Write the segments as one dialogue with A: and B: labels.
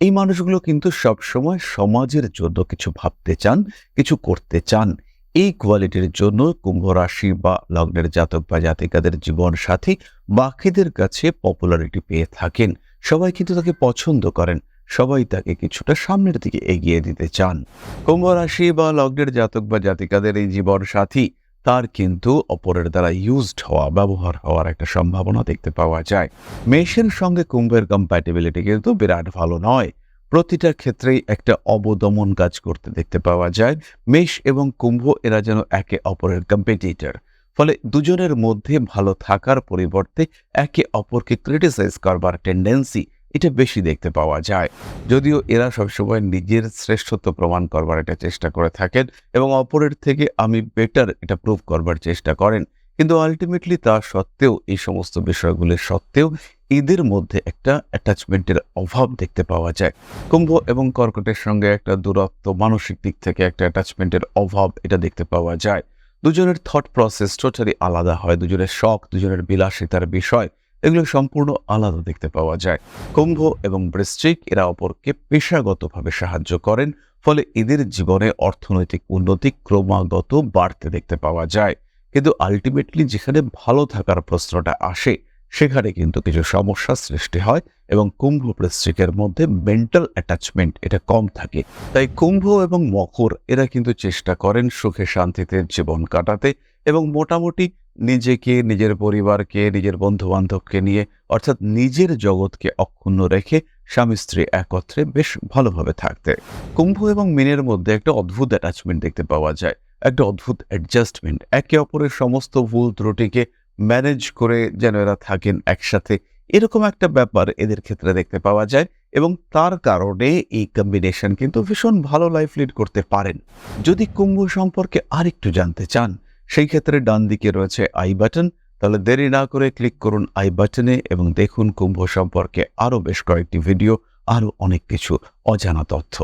A: এই মানুষগুলো কিন্তু সবসময় সমাজের জন্য কিছু ভাবতে চান, কিছু করতে চান। এই কোয়ালিটির জন্য কুম্ভ রাশি বা লগ্নের জাতক বা জাতিকাদের জীবন সাথী বাকিদের কাছে পপুলারিটি পেয়ে থাকেন। সবাই কিন্তু তাকে পছন্দ করেন। সবাই তাকে কিছুটা সামনের দিকে এগিয়ে দিতে চান। কুম্ভ রাশি বা লগ্নের জাতক বা জাতিকাদের এই জীবন সাথী তার কিন্তু অপরের দ্বারা ইউজড হওয়া, ব্যবহার হওয়ার একটা সম্ভাবনা দেখতে পাওয়া যায়। মেষের সঙ্গে কুম্ভের কম্প্যাটেবিলিটি কিন্তু বিরাট ভালো নয়। প্রতিটা ক্ষেত্রেই একটা অবদমন কাজ করতে দেখতে পাওয়া যায়। মেষ এবং কুম্ভ এরা যেন একে অপরের কম্পিটিটর ফলে দুজনের মধ্যে ভালো থাকার পরিবর্তে একে অপরকে ক্রিটিসাইজ করবার টেন্ডেন্সি এটা বেশি দেখতে পাওয়া যায়। যদিও এরা সবসময় নিজের শ্রেষ্ঠত্ব প্রমাণ করবার একটা চেষ্টা করে থাকেন এবং অপরের থেকে আমি বেটার এটা প্রুভ করবার চেষ্টা করেন। কিন্তু আলটিমেটলি তা সত্ত্বেও, এই সমস্ত বিষয়গুলির সত্ত্বেও এদের মধ্যে একটা অ্যাটাচমেন্টের অভাব দেখতে পাওয়া যায়। কুম্ভ এবং কর্কটের সঙ্গে একটা দূরত্ব, মানসিক দিক থেকে একটা অ্যাটাচমেন্টের অভাব এটা দেখতে পাওয়া যায়। দুজনের থট প্রসেস টোটালি আলাদা হয়, দুজনের শখ, দুজনের বিলাসিতার বিষয়। এগুলো সম্পূর্ণ আলাদা দেখতে পাওয়া যায়। কুম্ভ এবং বৃশ্চিক এরা অপরকে পেশাগতভাবে সাহায্য করেন, ফলে এদের জীবনে অর্থনৈতিক উন্নতি ক্রমাগত বাড়তে দেখতে পাওয়া যায়। কিন্তু আলটিমেটলি যেখানে ভালো থাকার প্রশ্নটা আসে, সেখানে কিন্তু কিছু সমস্যা সৃষ্টি হয় এবং কুম্ভ বৃশ্চিকের মধ্যে মেন্টাল অ্যাটাচমেন্ট এটা কম থাকে। তাই কুম্ভ এবং মকর এরা কিন্তু চেষ্টা করেন সুখে শান্তিতে জীবন কাটাতে এবং মোটামুটি নিজেকে, নিজের পরিবারকে, নিজের বন্ধু বান্ধবকে নিয়ে, অর্থাৎ নিজের জগৎকে অক্ষুণ্ণ রেখে স্বামী স্ত্রী একত্রে বেশ ভালোভাবে থাকতে। কুম্ভ এবং মিনের মধ্যে একটা অদ্ভুত অ্যাটাচমেন্ট দেখতে পাওয়া যায়। একটা অদ্ভুত অ্যাডজাস্টমেন্ট একে অপরের সমস্ত ভুল ত্রুটিকে ম্যানেজ করে যেন এরা থাকেন একসাথে। এরকম একটা ব্যাপার এদের ক্ষেত্রে দেখতে পাওয়া যায় এবং তার কারণে এই কম্বিনেশন কিন্তু ভীষণ ভালো লাইফ লিড করতে পারেন। যদি কুম্ভ সম্পর্কে আরেকটু জানতে চান সেই ক্ষেত্রে ডান দিকে রয়েছে আই বাটন। তাহলে দেরি না করে ক্লিক করুন আই বাটনে এবং দেখুন কুম্ভ সম্পর্কে আরও বেশ কয়েকটি ভিডিও, আরও অনেক কিছু অজানা তথ্য।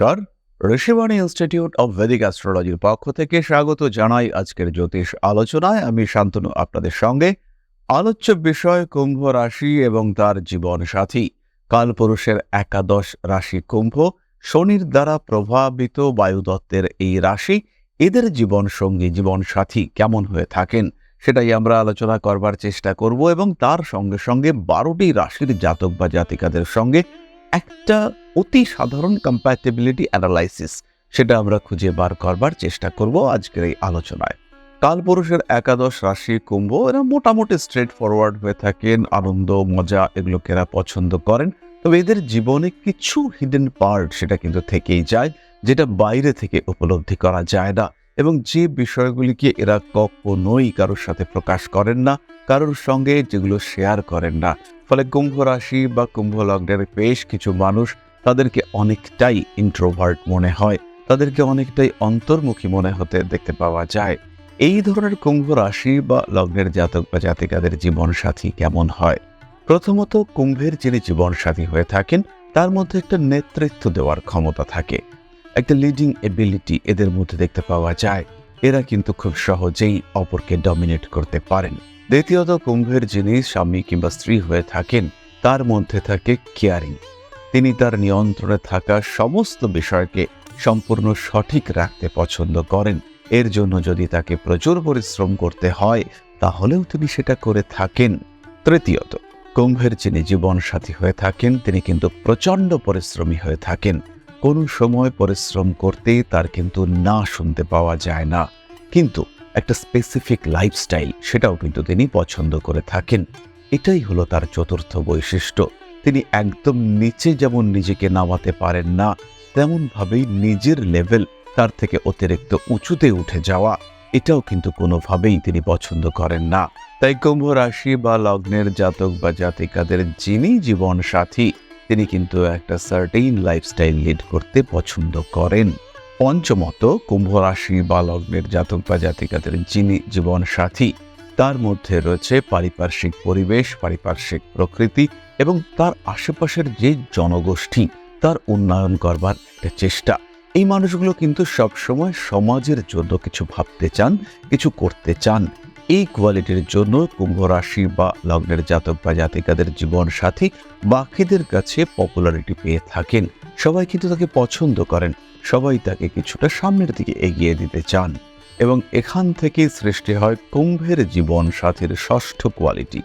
A: নমস্কার। ঋষিবাণী ইনস্টিটিউট অব ভেদিক অ্যাস্ট্রোলজির পক্ষ থেকে স্বাগত জানাই আজকের জ্যোতিষ আলোচনায়। আমি শান্তনু, আপনাদের সঙ্গে। আলোচ্য বিষয় কুম্ভ রাশি এবং তার জীবন সাথী কালপুরুষের একাদশ রাশি কুম্ভ, শনির দ্বারা প্রভাবিত বায়ুদত্তের এই রাশি, এদের জীবন সঙ্গী জীবন সাথী কেমন হয়ে থাকেন সেটাই আমরা আলোচনা করবার চেষ্টা করব এবং তার সঙ্গে সঙ্গে বারোটি রাশির জাতক বা জাতিকাদের সঙ্গে একটা অতি সাধারণ কম্প্যাটেবিলিটি অ্যানালাইসিস সেটা আমরা খুঁজে বার করবার চেষ্টা করব আজকের এই আলোচনায়। কালপুরুষের একাদশ রাশি কুম্ভ, এরা মোটামুটি স্ট্রেট ফরওয়ার্ড হয়ে থাকেন, আনন্দ, মজা এগুলোকে এরা পছন্দ করেন। তবে এদের জীবনে কিছু হিডেন পার্ট সেটা কিন্তু থেকেই যায়, যেটা বাইরে থেকে উপলব্ধি করা যায় না। এবং যে বিষয়গুলিকে এরা কখনোই কারোর সাথে প্রকাশ করেন না, কারোর সঙ্গে যেগুলো শেয়ার করেন না। ফলে কুম্ভ রাশি বা কুম্ভ লগ্নের বেশ কিছু মানুষ তাদেরকে অনেকটাই ইন্ট্রোভার্ট মনে হয়, তাদেরকে অনেকটাই অন্তর্মুখী মনে হতে দেখতে পাওয়া যায়। এই ধরনের কুম্ভ রাশি বা লগ্নের জাতক বা জাতিকাদের জীবন সাথী কেমন হয়? প্রথমত, কুম্ভের যিনি জীবন সাথী হয়ে থাকেন, তার মধ্যে একটা নেতৃত্ব দেওয়ার ক্ষমতা থাকে। একটা লিডিং এবিলিটি এদের মধ্যে দেখতে পাওয়া যায়। এরা কিন্তু খুব সহজেই অপরকে ডমিনেট করতে পারেন। দ্বিতীয়ত, কুম্ভের যিনি স্বামী কিংবা স্ত্রী হয়ে থাকেন, তার মধ্যে থাকে কেয়ারিং তিনি তার নিয়ন্ত্রণে থাকা সমস্ত বিষয়কে সম্পূর্ণ সঠিক রাখতে পছন্দ করেন। এর জন্য যদি তাকে প্রচুর পরিশ্রম করতে হয়, তাহলেও তিনি সেটা করে থাকেন। তৃতীয়ত, কুম্ভের যিনি জীবন সাথী হয়ে থাকেন, তিনি কিন্তু প্রচণ্ড পরিশ্রমী হয়ে থাকেন। কোনো সময় পরিশ্রম করতে তার কিন্তু না শুনতে পাওয়া যায় না। কিন্তু একটা স্পেসিফিক লাইফস্টাইল সেটাও কিন্তু তিনি পছন্দ করে থাকেন। এটাই হলো তার চতুর্থ বৈশিষ্ট্য। তিনি একদম নিচে যেমন নিজেকে নামাতে পারেন না, তেমনভাবেই নিজের লেভেল তার থেকে অতিরিক্ত উঁচুতে উঠে যাওয়া, এটাও কিন্তু কোনোভাবেই তিনি পছন্দ করেন না। তাই কুম্ভ রাশি বা লগ্নের জাতক বা জাতিকাদের যিনি জীবন সাথী তিনি কিন্তু একটা সার্টেইন লাইফস্টাইল লিড করতে পছন্দ করেন। পঞ্চমত, কুম্ভ রাশি বা লগ্নের জাতক বা জাতিকাদের যিনি জীবন সাথী তার মধ্যে রয়েছে পারিপার্শ্বিক পরিবেশ, পারিপার্শ্বিক প্রকৃতি এবং তার আশেপাশের যে জনগোষ্ঠী, তার উন্নয়ন করবার একটা চেষ্টা। এই মানুষগুলো কিন্তু সবসময় সমাজের জন্য কিছু ভাবতে চান, কিছু করতে চান। এই কোয়ালিটির জন্য কুম্ভ রাশি বা লগ্নের জাতক বা জাতিকাদের জীবন সাথী বাকিদের কাছে পপুলারিটি পেয়ে থাকেন। সবাই কিন্তু তাকে পছন্দ করেন। সবাই তাকে কিছুটা সামনের দিকে এগিয়ে দিতে চান। এবং এখান থেকে সৃষ্টি হয় কুম্ভের জীবন সাথীর ষষ্ঠ কোয়ালিটি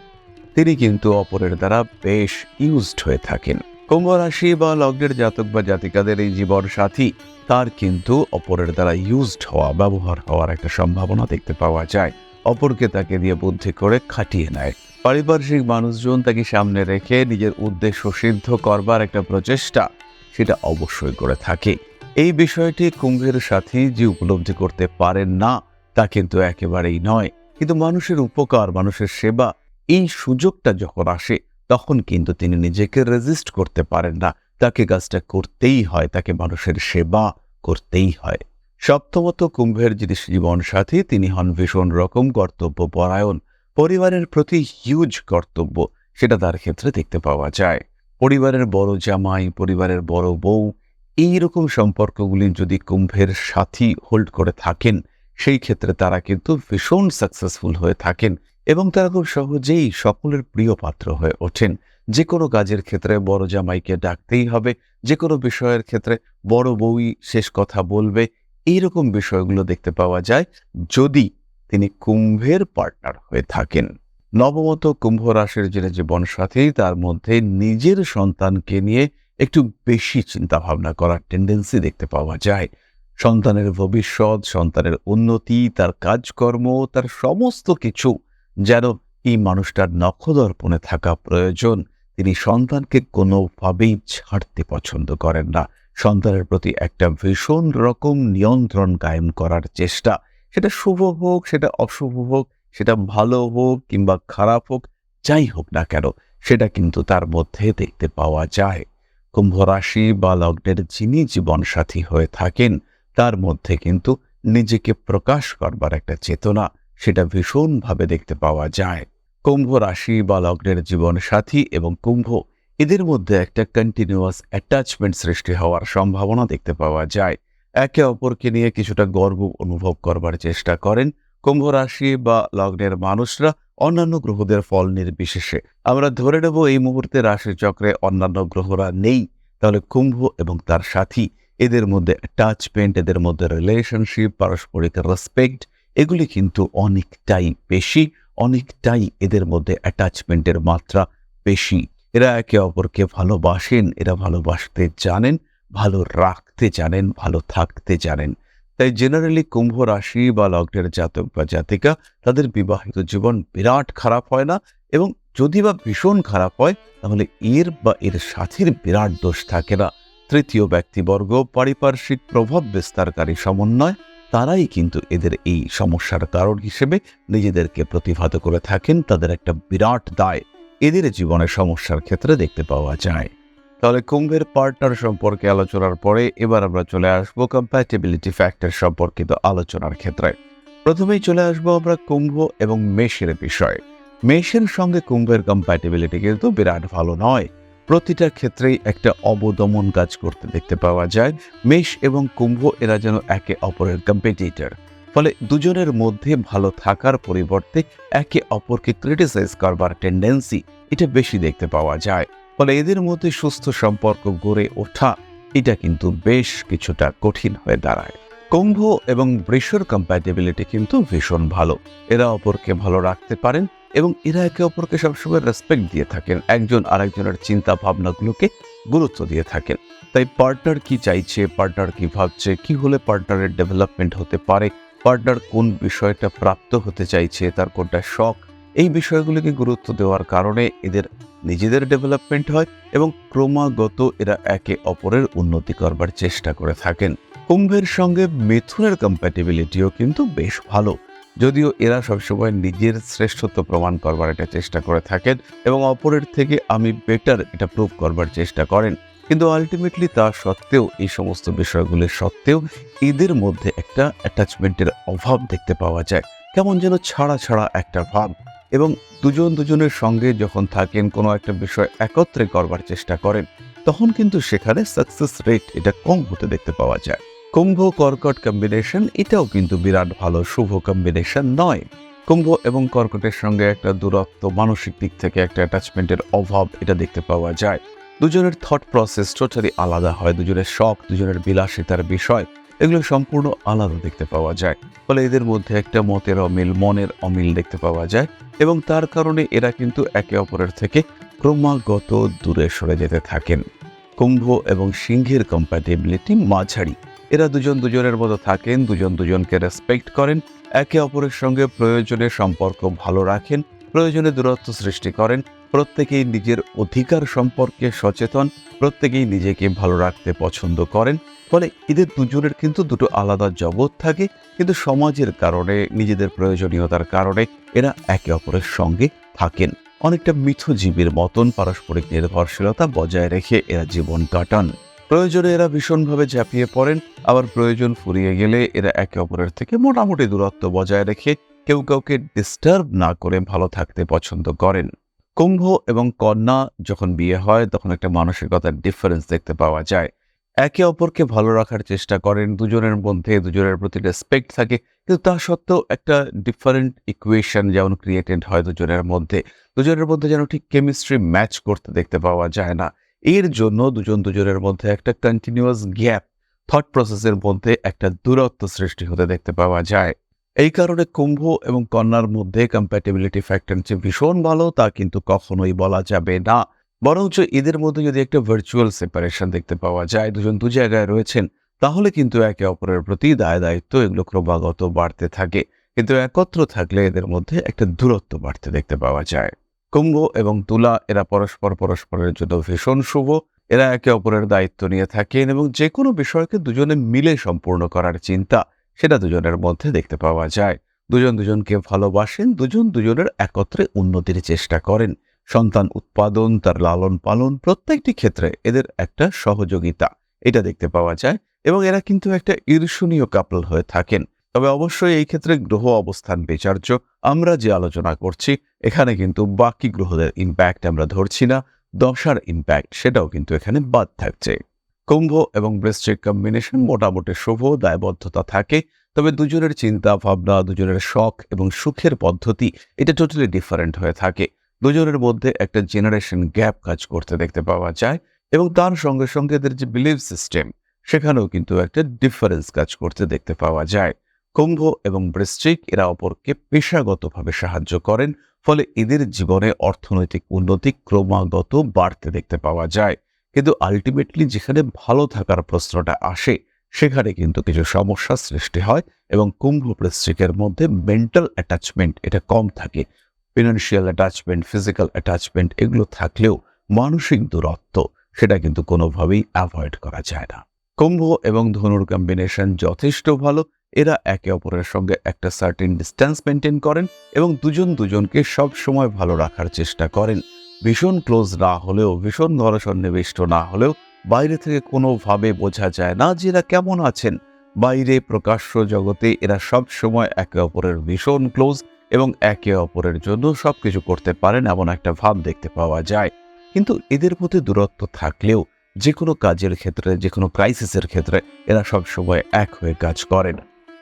A: তিনি কিন্তু অপরের দ্বারা বেশ ইউজড হয়ে থাকেন। কুম্ভ রাশি বা লগ্নের জাতক বা জাতিকাদের এই জীবন সাথী তার কিন্তু অপরের দ্বারা ইউজড হওয়া, ব্যবহার হওয়ার একটা সম্ভাবনা দেখতে পাওয়া যায়। অপরকে তাকে দিয়ে বুদ্ধি করে খাটিয়ে নেয়। পারিপার্শ্বিক মানুষজন তাকে সামনে রেখে নিজের উদ্দেশ্য সিদ্ধ করবার একটা প্রচেষ্টা, সেটা অবশ্যই করে থাকে। এই বিষয়টি কুম্ভের সাথে যে উপলব্ধি করতে পারেন না, তা কিন্তু একেবারেই নয়। কিন্তু মানুষের উপকার, মানুষের সেবা এই সুযোগটা যখন আসে, তখন কিন্তু তিনি নিজেকে রেজিস্ট করতে পারেন না। তাকে কাজটা করতেই হয়, তাকে মানুষের সেবা করতেই হয়। সপ্তমত কুম্ভের যিনি জীবন সাথী তিনি হন ভীষণ রকম কর্তব্য পরায়ণ। পরিবারের প্রতি হিউজ কর্তব্য, সেটা তার ক্ষেত্রে দেখতে পাওয়া যায়। পরিবারের বড় জামাই, পরিবারের বড় বউ, এই রকম সম্পর্কগুলি যদি কুম্ভের সাথী হোল্ড করে থাকেন, সেই ক্ষেত্রে তারা কিন্তু ভীষণ সাকসেসফুল হয়ে থাকেন। এবং তারা খুব সহজেই সকলের প্রিয় পাত্র হয়ে ওঠেন। যে কোনো কাজের ক্ষেত্রে বড় জামাইকে ডাকতেই হবে যে কোনো বিষয়ের ক্ষেত্রে বড় বউই শেষ কথা বলবে, এইরকম বিষয়গুলো দেখতে পাওয়া যায় যদি তিনি কুম্ভের পার্টনার হয়ে থাকেন। নবমত কুম্ভ রাশির জীবন সাথী তার মধ্যে নিজের সন্তানকে নিয়ে একটু বেশি চিন্তা ভাবনা করার টেন্ডেন্সি দেখতে পাওয়া যায়। সন্তানের ভবিষ্যৎ, সন্তানের উন্নতি, তার কাজকর্ম, তার সমস্ত কিছু যেন এই মানুষটার নখদর্পণে থাকা প্রয়োজন। তিনি সন্তানকে কোনোভাবেই ছাড়তে পছন্দ করেন না। সন্তানের প্রতি একটা ভীষণ রকম নিয়ন্ত্রণ কায়েম করার চেষ্টা। সেটা শুভ হোক, সেটা অশুভ হোক, সেটা ভালো হোক কিংবা খারাপ হোক, যাই হোক না কেন, সেটা কিন্তু তার মধ্যে দেখতে পাওয়া যায়। কুম্ভ রাশি বা লগ্নের যিনি জীবনসাথী হয়ে থাকেন, তার মধ্যে কিন্তু নিজেকে প্রকাশ করবার একটা চেতনা সেটা ভীষণভাবে দেখতে পাওয়া যায়। কুম্ভ রাশি বা লগ্নের জীবন সাথী এবং কুম্ভ এদের মধ্যে একটা কন্টিনিউয়াস অ্যাটাচমেন্ট সৃষ্টি হওয়ার সম্ভাবনা দেখতে পাওয়া যায়। একে অপরকে নিয়ে কিছুটা গর্ব অনুভব করবার চেষ্টা করেন। কুম্ভ রাশি বা লগ্নের মানুষরা অন্যান্য গ্রহদের ফল নির্বিশেষে। আমরা ধরে নেব এই মুহূর্তে রাশি চক্রে অন্যান্য গ্রহরা নেই। তাহলে কুম্ভ এবং তার সাথী এদের মধ্যে অ্যাটাচমেন্ট এদের মধ্যে রিলেশনশিপ পারস্পরিক রেসপেক্ট এগুলি কিন্তু অনেকটাই বেশি, অনেকটাই এদের মধ্যে অ্যাটাচমেন্টের মাত্রা বেশি। এরা একে অপরকে ভালোবাসেন, এরা ভালোবাসতে জানেন, ভালো রাখতে জানেন, ভালো থাকতে জানেন। তাই জেনারেলি কুম্ভ রাশি বা লগ্নের জাতক বা জাতিকা তাদের বিবাহিত জীবন বিরাট খারাপ হয় না এবং যদি বা ভীষণ খারাপ হয়, তাহলে এর বা এর সাথীর বিরাট দোষ থাকে না। তৃতীয় ব্যক্তিবর্গ, পারিপার্শ্বিক প্রভাব, বিস্তারকারী সমন্বয় তারাই কিন্তু এদের এই সমস্যার কারণ হিসেবে নিজেদেরকে প্রতিভাত করে থাকেন, তাদের একটা বিরাট দায় এদের জীবনের সমস্যার ক্ষেত্রে দেখতে পাওয়া যায়। তাহলে কুম্ভের পার্টনার সম্পর্কে আলোচনার পরে এবার আমরা চলে আসব কম্প্যাটেবিলিটি ফ্যাক্টর সম্পর্কিত আলোচনার ক্ষেত্রে। প্রথমেই চলে আসব আমরা কুম্ভ এবং মেষের বিষয়ে। মেষের সঙ্গে কুম্ভের কম্প্যাটেবিলিটি কিন্তু বিরাট ভালো নয়। প্রতিটা ক্ষেত্রেই একটা অবদমন কাজ করতে দেখতে পাওয়া যায়। মেষ এবং কুম্ভ এরা যেন একে অপরের কম্পিটিটর ফলে দুজনের মধ্যে ভালো থাকার পরিবর্তে একে অপরকে ক্রিটিসাইজ করবার টেন্ডেন্সি এটা বেশি দেখতে পাওয়া যায়। ফলে এদের মধ্যে সুস্থ সম্পর্ক গড়ে ওঠা এটা কিন্তু বেশ কিছুটা কঠিন হয়ে দাঁড়ায়। কুম্ভ এবং বৃষর কম্প্যাটেবিলিটি কিন্তু ভীষণ ভালো। এরা অপরকে ভালো রাখতে পারেন এবং এরা একে অপরকে সবসময় রেসপেক্ট দিয়ে থাকেন। একজন আরেকজনের চিন্তা ভাবনাগুলোকে গুরুত্ব দিয়ে থাকেন। তাই পার্টনার কি চাইছে পার্টনার কি ভাবছে, কি হলে পার্টনারের ডেভেলপমেন্ট হতে পারে পার্টনার কোন বিষয়টা প্রাপ্ত হতে চাইছে, তার কোনটা শখ, এই বিষয়গুলিকে গুরুত্ব দেওয়ার কারণে এদের নিজেদের ডেভেলপমেন্ট হয় এবং ক্রমাগত এরা একে অপরের উন্নতি করবার চেষ্টা করে থাকেন। কুম্ভের সঙ্গে মিথুনের কম্প্যাটিবিলিটিও কিন্তু বেশ ভালো। যদিও এরা সবসময় নিজের শ্রেষ্ঠত্ব প্রমাণ করবার একটা চেষ্টা করে থাকেন এবং অপরের থেকে আমি বেটার এটা প্রুভ করবার চেষ্টা করেন। কিন্তু আলটিমেটলি তা সত্ত্বেও, এই সমস্ত বিষয়গুলির সত্ত্বেও এদের মধ্যে একটা অ্যাটাচমেন্টের অভাব দেখতে পাওয়া যায়। কেমন যেন ছাড়া ছাড়া একটা ভাব। এবং দুজন দুজনের সঙ্গে যখন থাকেন, কোনো একটা বিষয় একত্রে করবার চেষ্টা করেন, তখন কিন্তু সেখানে সাকসেস রেট এটা কম হতে দেখতে পাওয়া যায়। কুম্ভ কর্কট কম্বিনেশন এটাও কিন্তু বিরাট ভালো, শুভ কম্বিনেশন নয়। কুম্ভ এবং কর্কটের সঙ্গে একটা দূরত্ব, মানসিক দিক থেকে একটা অ্যাটাচমেন্টের অভাব, এটা দেখতে পাওয়া যায়। দুজনের থট প্রসেস টোটালি আলাদা হয়, দুজনের শখ, দুজনের বিলাসিতার বিষয়, এগুলো সম্পূর্ণ আলাদা দেখতে পাওয়া যায়। ফলে এদের মধ্যে একটা মতের অমিল, মনের অমিল দেখতে পাওয়া যায় এবং তার কারণে এরা কিন্তু একে অপরের থেকে ক্রমাগত দূরে সরে যেতে থাকেন। কুম্ভ এবং সিংহের কম্প্যাটেবিলিটি মাঝারি। এরা দুজন দুজনের মতো থাকেন, দুজন দুজনকে রেসপেক্ট করেন, একে অপরের সঙ্গে প্রয়োজনে সম্পর্ক ভালো রাখেন, প্রয়োজনে দূরত্ব সৃষ্টি করেন, প্রত্যেকেই নিজের অধিকার সম্পর্কে সচেতন, প্রত্যেকেই নিজেকে ভালো রাখতে পছন্দ করেন, ফলে এদের দুজনের কিন্তু দুটো আলাদা জগৎ থাকে, কিন্তু সমাজের কারণে, নিজেদের প্রয়োজনীয়তার কারণে এরা একে অপরের সঙ্গে থাকেন। অনেকটা মিথজীবীর মতন পারস্পরিক নির্ভরশীলতা বজায় রেখে এরা জীবন কাটান। প্রয়োজনে এরা ভীষণভাবে ঝাঁপিয়ে পড়েন, আবার প্রয়োজন ফুরিয়ে গেলে এরা একে অপরের থেকে মোটামুটি দূরত্ব বজায় রেখে কেউ কাউকে ডিস্টার্ব না করে ভালো থাকতে পছন্দ করেন। কুম্ভ এবং কন্যা যখন বিয়ে হয়, তখন একটা মানসিকতার ডিফারেন্স দেখতে পাওয়া যায়। একে অপরকে ভালো রাখার চেষ্টা করেন, দুজনের মধ্যে দুজনের প্রতি রেসপেক্ট থাকে, কিন্তু তা সত্ত্বেও একটা ডিফারেন্ট ইকুয়েশন যেমন ক্রিয়েটেড হয় দুজনের মধ্যে দুজনের মধ্যে যেন ঠিক কেমিস্ট্রি ম্যাচ করতে দেখতে পাওয়া যায় না। এর জন্য দুজন দুজনের মধ্যে একটা কন্টিনিউয়াস গ্যাপ থট প্রসেসের মধ্যে একটা দূরত্ব সৃষ্টি হতে দেখতে পাওয়া যায়। এই কারণে কুম্ভ এবং কন্যার মধ্যে কম্প্যাটেবিলিটি ফ্যাক্টর যে ভীষণ ভালো তা কিন্তু কখনোই বলা যাবে না। বরঞ্চ এদের মধ্যে যদি একটা ভার্চুয়াল সেপারেশন দেখতে পাওয়া যায়, দুজন দু জায়গায় রয়েছেন, তাহলে কিন্তু একে অপরের প্রতি দায় দায়িত্ব এগুলো ক্রমাগত বাড়তে থাকে। কিন্তু একত্র থাকলে এদের মধ্যে একটা দূরত্ব বাড়তে দেখতে পাওয়া যায়। কুম্ভ এবং তুলা এরা পরস্পর পরস্পরের জন্য ভীষণ শুভ। এরা একে অপরের দায়িত্ব নিয়ে থাকেন এবং যে কোনো বিষয়কে দুজনে মিলে সম্পূর্ণ করার চিন্তা সেটা দুজনের মধ্যে দেখতে পাওয়া যায়। দুজন দুজনকে ভালোবাসেন, দুজন দুজনের একত্রে উন্নতির চেষ্টা করেন। সন্তান উৎপাদন, তার লালন পালন প্রত্যেকটি ক্ষেত্রে এদের একটা সহযোগিতা, এটা দেখতে পাওয়া যায় এবং এরা কিন্তু একটা ঈর্ষণীয় কাপল হয়ে থাকেন। তবে অবশ্যই এই ক্ষেত্রে গ্রহ অবস্থান বিচার্য। আমরা যে আলোচনা করছি এখানে কিন্তু বাকি গ্রহদের ইম্প্যাক্ট আমরা ধরছি না, দশার ইম্প্যাক্ট সেটাও কিন্তু এখানে বাদ থাকছে। কুম্ভ এবং বৃশ্চিক কম্বিনেশন মোটামুটি শুভ, দায়বদ্ধতা থাকে, তবে দুজনের চিন্তা, ভাবনা, দুজনের শখ এবং সুখের পদ্ধতি এটা টোটালি ডিফারেন্ট হয়ে থাকে। দুজনের মধ্যে একটা জেনারেশন গ্যাপ কাজ করতে দেখতে পাওয়া যায় এবং তার সঙ্গে সঙ্গে এদের যে বিলিভ সিস্টেম সেখানেও কিন্তু একটা ডিফারেন্স কাজ করতে দেখতে পাওয়া যায়। কুম্ভ এবং বৃশ্চিক এরা অপরকে পেশাগতভাবে সাহায্য করেন ফলে এদের জীবনে অর্থনৈতিক উন্নতি ক্রমাগত বাড়তে দেখতে পাওয়া যায়। কিন্তু আলটিমেটলি যেখানে ভালো থাকার প্রশ্নটা আসে, সেখানে কিন্তু কিছু সমস্যা সৃষ্টি হয় এবং কুম্ভ বৃশ্চিকের মধ্যে মেন্টাল অ্যাটাচমেন্ট এটা কম থাকে। ফিনান্সিয়াল অ্যাটাচমেন্ট ফিজিক্যাল অ্যাটাচমেন্ট এগুলো থাকলেও মানসিক দূরত্ব সেটা কিন্তু কোনোভাবেই অ্যাভয়েড করা যায় না। কুম্ভ এবং ধনুর কম্বিনেশন যথেষ্ট ভালো এরা একে অপরের সঙ্গে একটা সার্টেন ডিস্টেন্স মেনটেন করেন এবং দুজন দুজনকে সব সময় ভালো রাখার চেষ্টা করেন। ভীষণ ক্লোজ না হলেও, ভীষণ ঘরসন্নিবিষ্ট না হলেও, বাইরে থেকে কোনোভাবে বোঝা যায় না যে এরা কেমন আছেন। বাইরে প্রকাশ্য জগতে এরা সব সময় একে অপরের ভীষণ ক্লোজ এবং একে অপরের জন্য সবকিছু করতে পারেন এমন একটা ভাব দেখতে পাওয়া যায়। কিন্তু এদের প্রতি দূরত্ব থাকলেও যে কোনো কাজের ক্ষেত্রে যে কোনো ক্রাইসিসের ক্ষেত্রে, এরা সব সময় এক হয়ে কাজ করেন।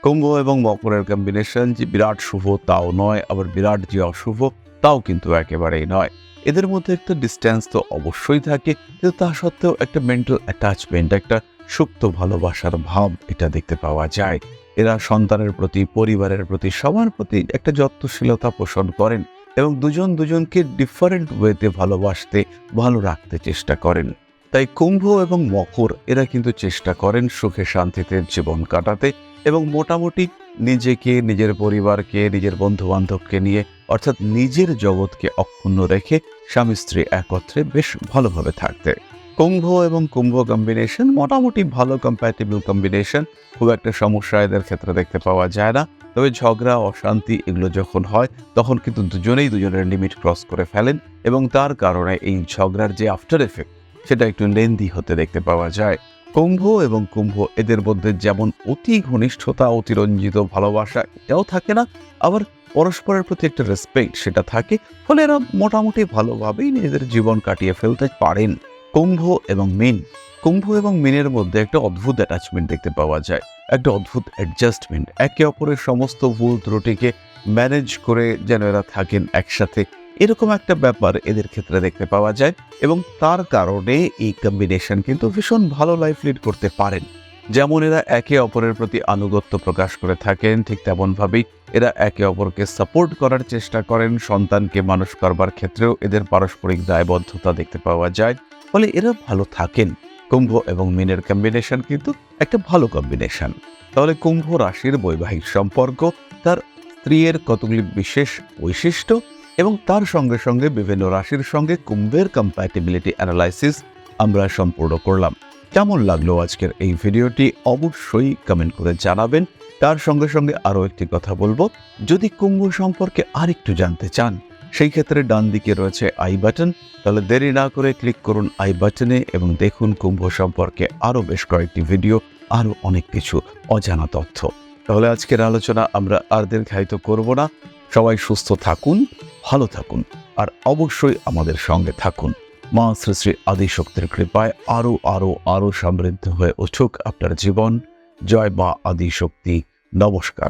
A: কুম্ভ এবং মকরের কম্বিনেশন যে বিরাট শুভ তাও নয়, আবার বিরাট যে অশুভ তাও কিন্তু একেবারেই নয়। এদের মধ্যে একটা ডিস্টেন্স তো অবশ্যই থাকে, কিন্তু তা সত্ত্বেও একটা মেন্টাল অ্যাটাচমেন্ট একটা সুপ্ত ভালোবাসার ভাব এটা দেখতে পাওয়া যায়। এরা সন্তানের প্রতি, পরিবারের প্রতি, সবার প্রতি একটা যত্নশীলতা পোষণ করেন এবং দুজন দুজনকে ডিফারেন্ট ওয়েতে ভালোবাসতে, ভালো রাখতে চেষ্টা করেন। তাই কুম্ভ এবং মকর এরা কিন্তু চেষ্টা করেন সুখে শান্তিতে জীবন কাটাতে এবং মোটামুটি নিজেকে, নিজের পরিবারকে, নিজের বন্ধু বান্ধবকে নিয়ে, অর্থাৎ নিজের জগৎকে অক্ষুণ্ণ রেখে স্বামী স্ত্রী একত্রে বেশ ভালোভাবে থাকতে। কুম্ভ এবং কুম্ভ কম্বিনেশন মোটামুটি ভালো কম্প্যাটেবল কম্বিনেশন খুব একটা সমস্যা এদের ক্ষেত্রে দেখতে পাওয়া যায় না। তবে ঝগড়া, অশান্তি এগুলো যখন হয়, তখন কিন্তু দুজনেই দুজনের লিমিট ক্রস করে ফেলেন এবং তার কারণে এই ঝগড়ার যে আফটার এফেক্ট সেটা একটু লেন্দি হতে দেখতে পাওয়া যায়। কুম্ভ এবং কুম্ভ এদের মধ্যে যেমন অতি ঘনিষ্ঠতা, অতিরঞ্জিত ভালোবাসা, এটাও থাকে না। আবার পরস্পরের প্রতি একটা রেসপেক্ট সেটা থাকে, ফলে এরা মোটামুটি ভালোভাবেই নিজেদের জীবন কাটিয়ে ফেলতে পারেন। কুম্ভ এবং মিন, কুম্ভ এবং মিনের মধ্যে একটা অদ্ভুত অ্যাটাচমেন্ট দেখতে পাওয়া যায়, একটা অদ্ভুত অ্যাডজাস্টমেন্ট একে অপরের সমস্ত ভুল ত্রুটিকে ম্যানেজ করে যেন এরা থাকেন একসাথে। এরকম একটা ব্যাপার এদের ক্ষেত্রে দেখতে পাওয়া যায় এবং তার কারণে এই কম্বিনেশন কিন্তু ভীষণ ভালো লাইফ লিড করতে পারেন। যেমন এরা একে অপরের প্রতি আনুগত্য প্রকাশ করে থাকেন, ঠিক তেমনভাবেই এরা একে অপরকে সাপোর্ট করার চেষ্টা করেন, সন্তানকে মানুষ করবার ক্ষেত্রেও এদের পারস্পরিক দায়বদ্ধতা দেখতে পাওয়া যায়, ফলে এরা ভালো থাকেন। কুম্ভ এবং মিনের কম্বিনেশন কিন্তু একটা ভালো কম্বিনেশন তাহলে কুম্ভ রাশির বৈবাহিক সম্পর্ক, তার স্ত্রীর কতগুলি বিশেষ বৈশিষ্ট্য এবং তার সঙ্গে সঙ্গে বিভিন্ন রাশির সঙ্গে কুম্ভের কম্প্যাটিবিলিটি অ্যানালাইসিস আমরা সম্পূর্ণ করলাম। কেমন লাগল আজকের এই ভিডিওটি অবশ্যই কমেন্ট করে জানাবেন। তার সঙ্গে সঙ্গে আরও একটি কথা বলব, যদি কুম্ভ সম্পর্কে আরেকটু জানতে চান, সেই ক্ষেত্রে ডান দিকে রয়েছে আই বাটন তাহলে দেরি না করে ক্লিক করুন আই বাটনে এবং দেখুন কুম্ভ সম্পর্কে আরও বেশ কয়েকটি ভিডিও আরও অনেক কিছু অজানা তথ্য। তাহলে আজকের আলোচনা আমরা আর দীর্ঘায়িত করব না। সবাই সুস্থ থাকুন ভালো থাকুন আর অবশ্যই আমাদের সঙ্গে থাকুন। মা শ্রী শ্রী আদিশক্তির কৃপায় আরও আরও আরও সমৃদ্ধ হয়ে উঠুক আপনার জীবন। জয় মা আদিশক্তি। নমস্কার।